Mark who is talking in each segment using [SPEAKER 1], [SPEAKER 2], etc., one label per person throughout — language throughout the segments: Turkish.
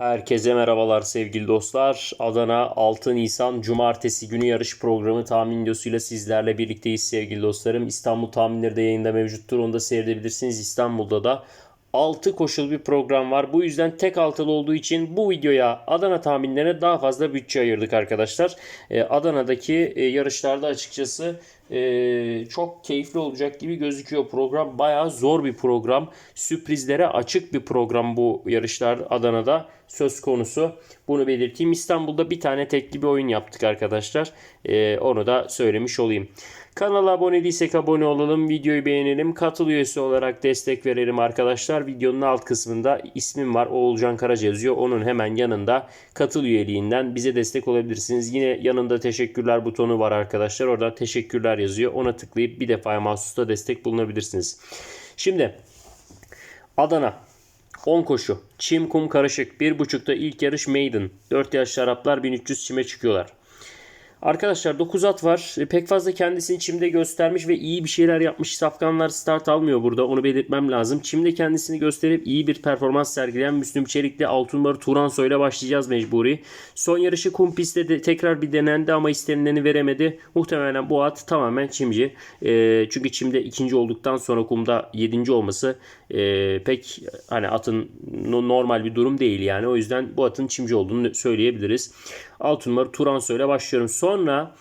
[SPEAKER 1] Herkese merhabalar sevgili dostlar. Adana 6 Nisan Cumartesi günü yarış programı tahmin videosuyla sizlerle birlikteyiz sevgili dostlarım. İstanbul tahminleri de yayında mevcuttur. Onu da seyredebilirsiniz. İstanbul'da da 6 koşul bir program var. Bu yüzden tek altılı olduğu için bu videoya Adana tahminlerine daha fazla bütçe ayırdık arkadaşlar. Ee, Adana'daki e, yarışlarda açıkçası e, çok keyifli olacak gibi gözüküyor. Program bayağı zor bir program. Sürprizlere açık bir program bu yarışlar Adana'da söz konusu. Bunu belirteyim. İstanbul'da bir tane tekli bir oyun yaptık arkadaşlar. Ee, onu da söylemiş olayım. Kanala abone değilsek abone olalım. Videoyu beğenelim. Katıl üyesi olarak destek verelim arkadaşlar. Videonun alt kısmında ismim var. Oğulcan Karaca yazıyor. Onun hemen yanında katıl üyeliğinden bize destek olabilirsiniz. Yine yanında teşekkürler butonu var arkadaşlar. Orada teşekkürler yazıyor. Ona tıklayıp bir defa mahsusta destek bulunabilirsiniz. Şimdi Adana 10 koşu. Çim kum karışık. 1.5'ta ilk yarış maiden. 4 yaş Araplar 1300 çime çıkıyorlar. Arkadaşlar 9 at var. E, Pek fazla kendisini çimde göstermiş ve iyi bir şeyler yapmış. Safkanlar start almıyor burada. Onu belirtmem lazım. Çimde kendisini gösterip iyi bir performans sergileyen Müslüm Çelik'le altın numara Turanso ile başlayacağız mecburi. Son yarışı kum pistte de tekrar bir denendi ama istenileni veremedi. Muhtemelen bu at tamamen çimci. E, çünkü çimde ikinci olduktan sonra kumda yedinci olması e, pek hani atın no- normal bir durum değil yani. O yüzden bu atın çimci olduğunu söyleyebiliriz. Altın numara Turanso ile başlıyorum. Sonra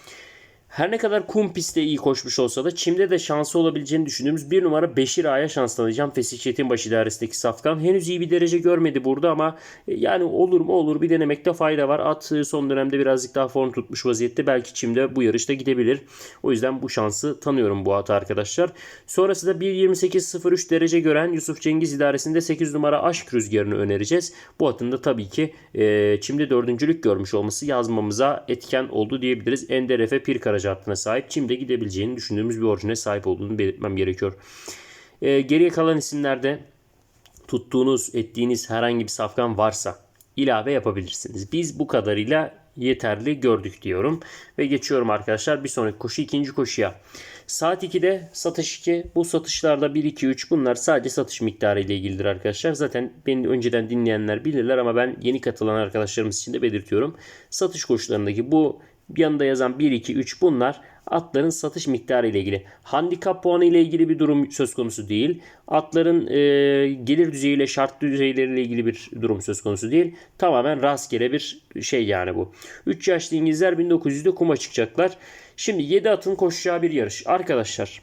[SPEAKER 1] her ne kadar kum pistte iyi koşmuş olsa da çimde de şansı olabileceğini düşündüğümüz bir numara Beşir Ağa'ya şanslanacağım. Fesih Çetinbaşı idaresindeki Safkan. Henüz iyi bir derece görmedi burada ama e, yani olur mu olur bir denemekte fayda var. At e, son dönemde birazcık daha form tutmuş vaziyette. Belki çimde bu yarışta gidebilir. O yüzden bu şansı tanıyorum bu atı arkadaşlar. Sonrasında 1.28.03 derece gören Yusuf Cengiz idaresinde 8 numara Aşk Rüzgarı'nı önereceğiz. Bu atın da tabii ki e, çimde dördüncülük görmüş olması yazmamıza etken oldu diyebiliriz. Ender Efe Hattına sahip. Çimde gidebileceğini düşündüğümüz bir orijine sahip olduğunu belirtmem gerekiyor. E, geriye kalan isimlerde tuttuğunuz, ettiğiniz herhangi bir safkan varsa ilave yapabilirsiniz. Biz bu kadarıyla yeterli gördük diyorum. Ve geçiyorum arkadaşlar bir sonraki koşu ikinci koşuya. Saat 2'de satış 2. Bu satışlarda 1, 2, 3 bunlar sadece satış miktarı ile ilgilidir arkadaşlar. Zaten beni önceden dinleyenler bilirler ama ben yeni katılan arkadaşlarımız için de belirtiyorum. Satış koşularındaki bu yanında yazan 1, 2, 3 bunlar atların satış miktarı ile ilgili. Handikap puanı ile ilgili bir durum söz konusu değil. Atların e, gelir düzeyiyle şart düzeyleriyle ilgili bir durum söz konusu değil. Tamamen rastgele bir şey yani bu. 3 yaşlı İngilizler 1900'de kuma çıkacaklar. Şimdi 7 atın koşacağı bir yarış. Arkadaşlar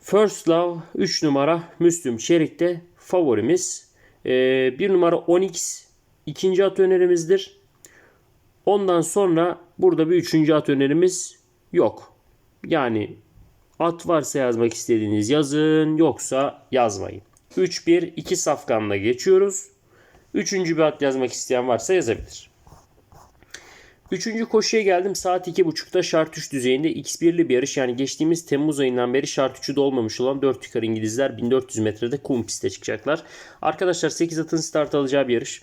[SPEAKER 1] First Love 3 numara Müslüm Çelik'te favorimiz. E, 1 numara Onyx ikinci at önerimizdir. Ondan sonra burada bir üçüncü at önerimiz yok. Yani at varsa yazmak istediğiniz yazın yoksa yazmayın. 3-1-2 safkanla geçiyoruz. Üçüncü bir at yazmak isteyen varsa yazabilir. Üçüncü koşuya geldim. Saat 2.30'da şart 3 düzeyinde X1'li bir yarış. Yani geçtiğimiz Temmuz ayından beri şart 3'ü de olmamış olan 4 yukarı İngilizler 1400 metrede kum pistte çıkacaklar. Arkadaşlar 8 atın start alacağı bir yarış.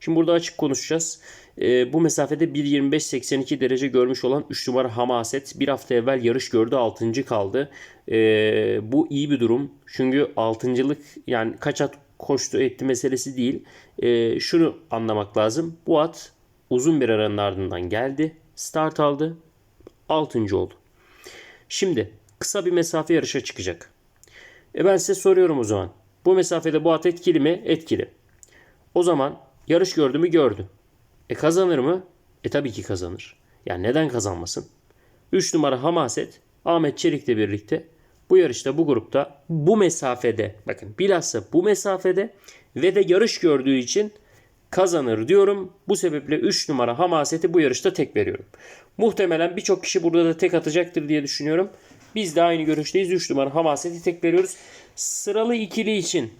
[SPEAKER 1] Şimdi burada açık konuşacağız. Ee, bu mesafede 1.25-82 derece görmüş olan 3 numara Hamaset bir hafta evvel yarış gördü 6. kaldı. Ee, bu iyi bir durum. Çünkü 6.lık yani kaç at koştu etti meselesi değil. Ee, şunu anlamak lazım. Bu at uzun bir aranın ardından geldi. Start aldı. 6. oldu. Şimdi kısa bir mesafe yarışa çıkacak. E ben size soruyorum o zaman. Bu mesafede bu at etkili mi? Etkili. O zaman yarış gördü mü? Gördü. E kazanır mı? E tabii ki kazanır. Yani neden kazanmasın? 3 numara Hamaset Ahmet Çelik'le birlikte bu yarışta bu grupta bu mesafede bakın bilhassa bu mesafede ve de yarış gördüğü için kazanır diyorum. Bu sebeple 3 numara Hamaset'i bu yarışta tek veriyorum. Muhtemelen birçok kişi burada da tek atacaktır diye düşünüyorum. Biz de aynı görüşteyiz. 3 numara Hamaset'i tek veriyoruz. Sıralı ikili için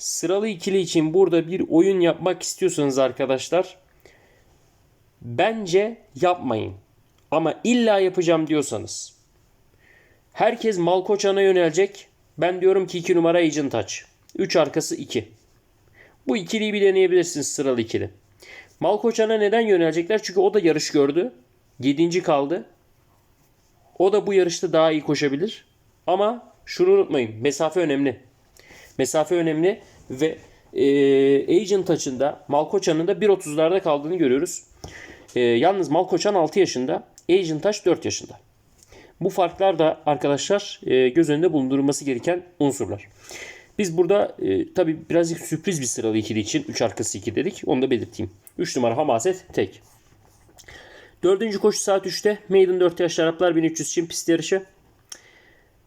[SPEAKER 1] sıralı ikili için burada bir oyun yapmak istiyorsanız arkadaşlar bence yapmayın. Ama illa yapacağım diyorsanız herkes Malkoçan'a yönelecek. Ben diyorum ki 2 numara Agent Touch. 3 arkası 2. Bu ikiliyi bir deneyebilirsiniz sıralı ikili. Malkoçan'a neden yönelecekler? Çünkü o da yarış gördü. 7. kaldı. O da bu yarışta daha iyi koşabilir. Ama şunu unutmayın. Mesafe önemli. Mesafe önemli ve e, Agent açında Malkoçan'ın da 1.30'larda kaldığını görüyoruz. E, yalnız Malkoçan 6 yaşında, Agent Taş 4 yaşında. Bu farklar da arkadaşlar e, göz önünde bulundurulması gereken unsurlar. Biz burada e, tabi birazcık sürpriz bir sıralı ikili için 3 arkası 2 dedik. Onu da belirteyim. 3 numara Hamaset tek. Dördüncü koşu saat 3'te. Maiden 4 yaş Araplar 1300 için pist yarışı.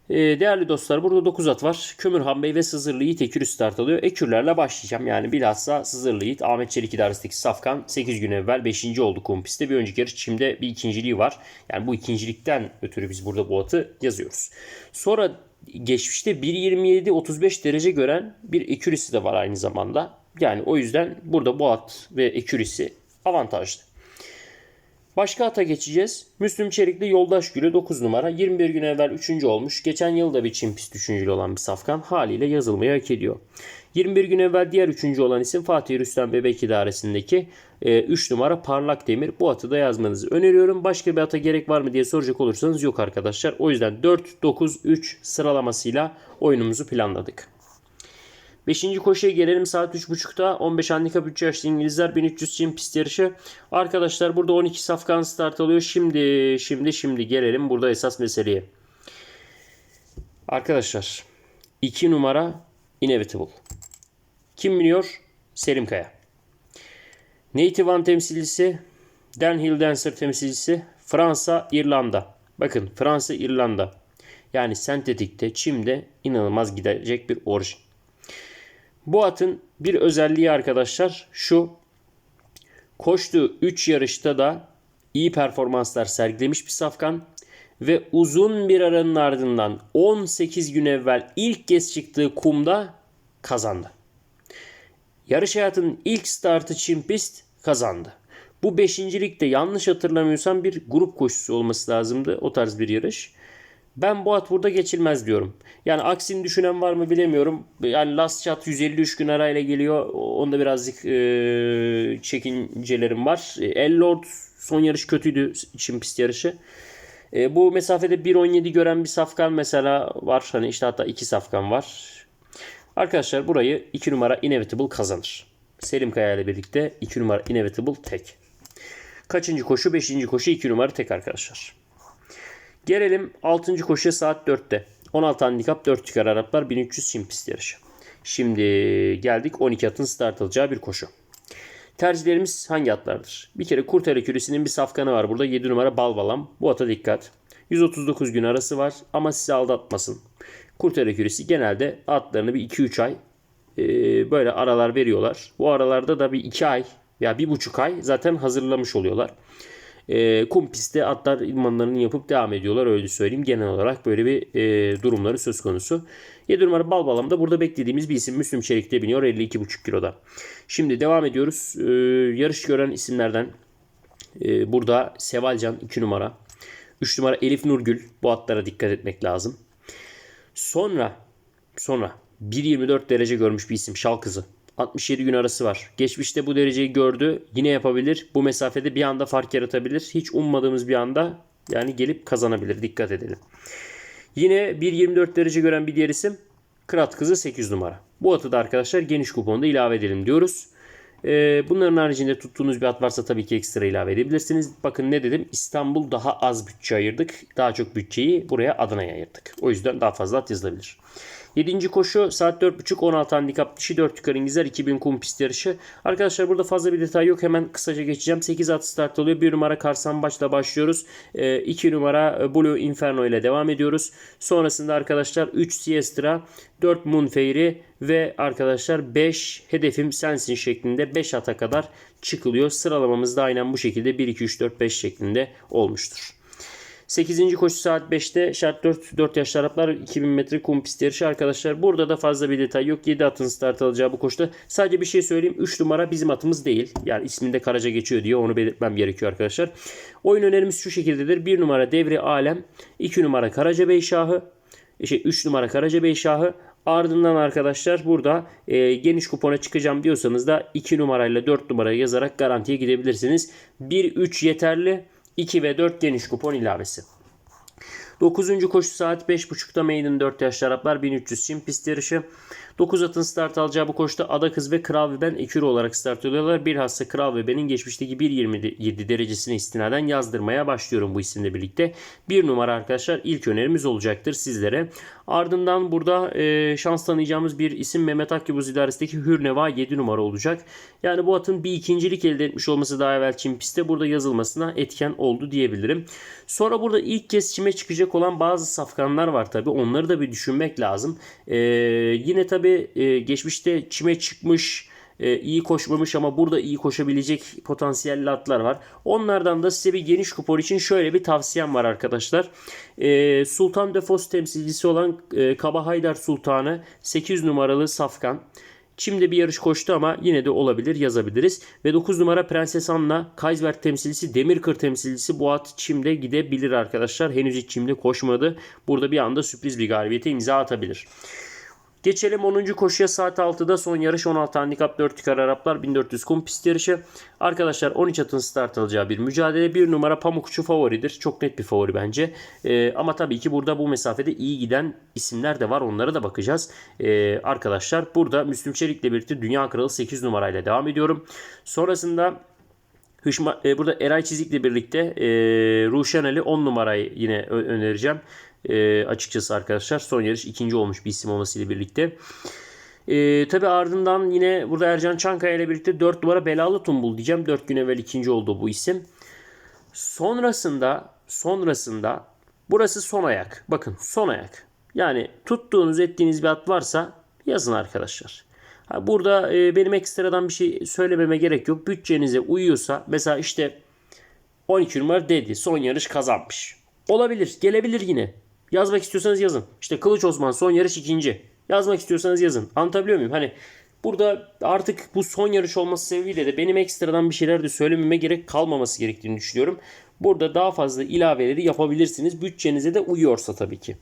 [SPEAKER 1] Ee, değerli dostlar burada 9 at var. Kömürhan Bey ve Sızırlı Yiğit ekürü start alıyor. Ekürlerle başlayacağım. Yani bilhassa Sızırlı Yiğit Ahmet Çelik idaresindeki Safkan 8 gün evvel 5. oldu kum pistte. Bir önceki yarış Çim'de bir ikinciliği var. Yani bu ikincilikten ötürü biz burada bu atı yazıyoruz. Sonra geçmişte 1.27-35 derece gören bir ekürisi de var aynı zamanda. Yani o yüzden burada bu at ve ekürisi avantajlı. Başka ata geçeceğiz. Müslüm Çelikli Yoldaş Gülü 9 numara. 21 gün evvel 3. olmuş. Geçen yıl da bir Çin pist üçüncülü olan bir safkan. Haliyle yazılmayı hak ediyor. 21 gün evvel diğer 3. olan isim Fatih Rüstem Bebek İdaresi'ndeki 3 e, numara Parlak Demir. Bu atı da yazmanızı öneriyorum. Başka bir ata gerek var mı diye soracak olursanız yok arkadaşlar. O yüzden 4-9-3 sıralamasıyla oyunumuzu planladık. Beşinci koşuya gelelim saat 3.30'da 15 handikap 3 yaşlı İngilizler 1300 Çin pist yarışı. Arkadaşlar burada 12 safkan start alıyor. Şimdi şimdi şimdi gelelim burada esas meseleye. Arkadaşlar 2 numara Inevitable. Kim biliyor? Selim Kaya. Native One temsilcisi, Dan Hill Dancer temsilcisi, Fransa, İrlanda. Bakın Fransa, İrlanda. Yani sentetikte, çimde inanılmaz gidecek bir orijin. Bu atın bir özelliği arkadaşlar şu. Koştuğu 3 yarışta da iyi performanslar sergilemiş bir safkan ve uzun bir aranın ardından 18 gün evvel ilk kez çıktığı kumda kazandı. Yarış hayatının ilk startı Çin pist kazandı. Bu beşincilikte yanlış hatırlamıyorsam bir grup koşusu olması lazımdı. O tarz bir yarış. Ben bu at burada geçilmez diyorum. Yani aksini düşünen var mı bilemiyorum. Yani Last Shot 153 gün arayla geliyor. Onda birazcık e, çekincelerim var. El Lord son yarış kötüydü için pist yarışı. E, bu mesafede 1.17 gören bir safkan mesela var. Hani işte hatta iki safkan var. Arkadaşlar burayı 2 numara Inevitable kazanır. Selim Kaya ile birlikte 2 numara Inevitable tek. Kaçıncı koşu? 5. koşu 2 numara tek arkadaşlar. Gelelim 6. koşuya saat 4'te. 16 handikap 4 çıkar Araplar 1300 çim pist yarışı. Şimdi geldik 12 atın start alacağı bir koşu. Tercihlerimiz hangi atlardır? Bir kere Kurtele Küresi'nin bir safkanı var burada 7 numara Balbalam. Bu ata dikkat. 139 gün arası var ama sizi aldatmasın. Kurtele Küresi genelde atlarını bir 2-3 ay e, böyle aralar veriyorlar. Bu aralarda da bir 2 ay ya 1,5 ay zaten hazırlamış oluyorlar. E, kum pistte atlar idmanlarını yapıp devam ediyorlar öyle söyleyeyim. Genel olarak böyle bir e, durumları söz konusu. 7 numara Balbalam'da burada beklediğimiz bir isim Müslüm Çelik'te biniyor 52,5 kiloda. Şimdi devam ediyoruz. E, yarış gören isimlerden e, burada Sevalcan 2 numara. 3 numara Elif Nurgül. Bu atlara dikkat etmek lazım. Sonra sonra 1.24 derece görmüş bir isim Şalkızı. 67 gün arası var. Geçmişte bu dereceyi gördü. Yine yapabilir. Bu mesafede bir anda fark yaratabilir. Hiç ummadığımız bir anda yani gelip kazanabilir. Dikkat edelim. Yine 1.24 derece gören bir diğer isim Kırat Kızı 8 numara. Bu atı da arkadaşlar geniş kuponda ilave edelim diyoruz. Ee, bunların haricinde tuttuğunuz bir at varsa tabii ki ekstra ilave edebilirsiniz. Bakın ne dedim İstanbul daha az bütçe ayırdık. Daha çok bütçeyi buraya Adana'ya ayırdık. O yüzden daha fazla at yazılabilir. 7. koşu saat 4.30 16 handikap dişi 4 yukarı İngilizler 2000 kum pist yarışı. Arkadaşlar burada fazla bir detay yok. Hemen kısaca geçeceğim. 8 at start oluyor. 1 numara Karsambaç'la başlıyoruz. 2 numara Blue Inferno ile devam ediyoruz. Sonrasında arkadaşlar 3 Siestra, 4 Moonfairy ve arkadaşlar 5 hedefim sensin şeklinde 5 ata kadar çıkılıyor. Sıralamamız da aynen bu şekilde 1 2 3 4 5 şeklinde olmuştur. 8. koşu saat 5'te şart 4, 4 yaşlı Araplar 2000 metre kum pist yarışı arkadaşlar. Burada da fazla bir detay yok. 7 atın start alacağı bu koşuda. Sadece bir şey söyleyeyim. 3 numara bizim atımız değil. Yani isminde Karaca geçiyor diye onu belirtmem gerekiyor arkadaşlar. Oyun önerimiz şu şekildedir. 1 numara Devri Alem. 2 numara Karaca Bey Şahı. Şey 3 numara Karaca Bey Şahı. Ardından arkadaşlar burada e, geniş kupona çıkacağım diyorsanız da 2 numarayla 4 numarayı yazarak garantiye gidebilirsiniz. 1-3 yeterli. 2 ve 4 geniş kupon ilavesi. 9. koşu saat 5.30'da Maiden 4 yaşlı Araplar 1300 çim pist yarışı. 9 atın start alacağı bu koşta Ada Kız ve Kral ve Ben ekür olarak start alıyorlar. Bir hassa Kral ve Ben'in geçmişteki 1.27 derecesine istinaden yazdırmaya başlıyorum bu isimle birlikte. Bir numara arkadaşlar ilk önerimiz olacaktır sizlere. Ardından burada e, şans tanıyacağımız bir isim Mehmet Akyabuz idaresindeki Hürneva 7 numara olacak. Yani bu atın bir ikincilik elde etmiş olması daha evvel Çin pistte burada yazılmasına etken oldu diyebilirim. Sonra burada ilk kez çime çıkacak olan bazı safkanlar var tabi. Onları da bir düşünmek lazım. E, yine tabi e, geçmişte çime çıkmış e, iyi koşmamış ama burada iyi koşabilecek potansiyelli atlar var. Onlardan da size bir geniş kupon için şöyle bir tavsiyem var arkadaşlar. E, Sultan Defos temsilcisi olan e, Kaba Haydar Sultanı 8 numaralı Safkan. Çim'de bir yarış koştu ama yine de olabilir yazabiliriz. Ve 9 numara Prenses Anna, Kaysberg temsilcisi, Demirkır temsilcisi bu at Çim'de gidebilir arkadaşlar. Henüz hiç Çim'de koşmadı. Burada bir anda sürpriz bir galibiyete imza atabilir. Geçelim 10. koşuya saat 6'da son yarış 16 handikap 4 tükar Araplar 1400 kum pist yarışı. Arkadaşlar 13 atın start alacağı bir mücadele. Bir numara Pamukçu favoridir. Çok net bir favori bence. Ee, ama tabii ki burada bu mesafede iyi giden isimler de var. Onlara da bakacağız. Ee, arkadaşlar burada Müslüm Çelik'le birlikte Dünya Kralı 8 numarayla devam ediyorum. Sonrasında Hışma, e, burada Eray Çizik'le birlikte e, Ruşen Ali 10 numarayı yine önereceğim. E, açıkçası arkadaşlar son yarış ikinci olmuş bir isim olmasıyla birlikte. E, Tabi ardından yine burada Ercan Çankaya ile birlikte 4 numara Belalı Tumbul diyeceğim. 4 gün evvel ikinci oldu bu isim. Sonrasında sonrasında burası son ayak. Bakın son ayak. Yani tuttuğunuz ettiğiniz bir at varsa yazın arkadaşlar. Ha, burada e, benim ekstradan bir şey söylememe gerek yok. Bütçenize uyuyorsa mesela işte 12 numara dedi. Son yarış kazanmış. Olabilir. Gelebilir yine. Yazmak istiyorsanız yazın. İşte Kılıç Osman son yarış ikinci. Yazmak istiyorsanız yazın. Anlatabiliyor muyum? Hani burada artık bu son yarış olması sebebiyle de benim ekstradan bir şeyler de söylememe gerek kalmaması gerektiğini düşünüyorum. Burada daha fazla ilaveleri yapabilirsiniz. Bütçenize de uyuyorsa tabii ki.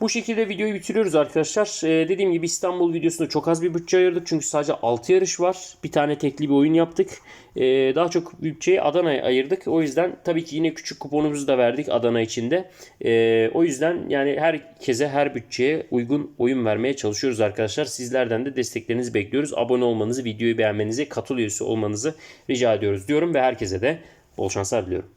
[SPEAKER 1] Bu şekilde videoyu bitiriyoruz arkadaşlar. Ee, dediğim gibi İstanbul videosunda çok az bir bütçe ayırdık. Çünkü sadece 6 yarış var. Bir tane tekli bir oyun yaptık. Ee, daha çok bütçeyi Adana'ya ayırdık. O yüzden tabii ki yine küçük kuponumuzu da verdik Adana içinde. Ee, o yüzden yani herkese her bütçeye uygun oyun vermeye çalışıyoruz arkadaşlar. Sizlerden de desteklerinizi bekliyoruz. Abone olmanızı, videoyu beğenmenizi, katıl olmanızı rica ediyoruz diyorum ve herkese de bol şanslar diliyorum.